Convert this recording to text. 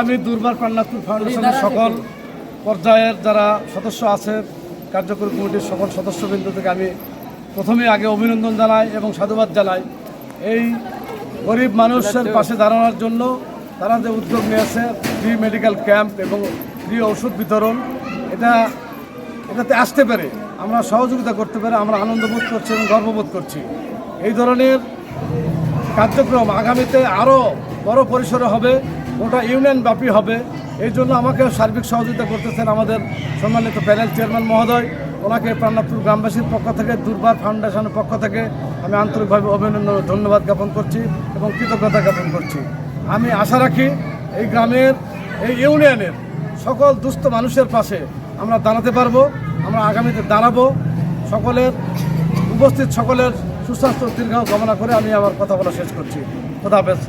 আমি দুর্বার পান্নাতুর ফাউন্ডেশনের সকল পর্যায়ের যারা সদস্য আছে, কার্যকরী কমিটির সকল সদস্যবৃন্দ থেকে আমি প্রথমে আগে অভিনন্দন জানাই এবং সাধুবাদ জানাই। এই গরিব মানুষের পাশে দাঁড়ানোর জন্য তারা যে উদ্যোগ নিয়েছে ফ্রি মেডিকেল ক্যাম্প এবং ফ্রি ওষুধ বিতরণ, এটা এটাতে আসতে পারে, আমরা সহযোগিতা করতে পারে, আমরা আনন্দ বোধ করছি এবং গর্ববোধ করছি। এই ধরনের কার্যক্রম আগামীতে আরও বড় পরিসরে হবে, গোটা ইউনিয়ন ব্যাপী হবে। এই জন্য আমাকে সার্বিক সহযোগিতা করতেছেন আমাদের সম্মানিত প্যানেল চেয়ারম্যান মহোদয়। ওনাকে প্রাণনাথপুর গ্রামবাসীর পক্ষ থেকে, দুর্বার ফাউন্ডেশনের পক্ষ থেকে আমি আন্তরিকভাবে অভিনন্দন ধন্যবাদ জ্ঞাপন করছি এবং কৃতজ্ঞতা জ্ঞাপন করছি। আমি আশা রাখি এই গ্রামের, এই ইউনিয়নের সকল দুস্থ মানুষের পাশে আমরা দাঁড়াতে পারব, আমরা আগামীতে দাঁড়াবো। সকলের, উপস্থিত সকলের সুস্বাস্থ্য দীর্ঘ কামনা করে আমি আমার কথা বলা শেষ করছি। খোদা হাফেজ।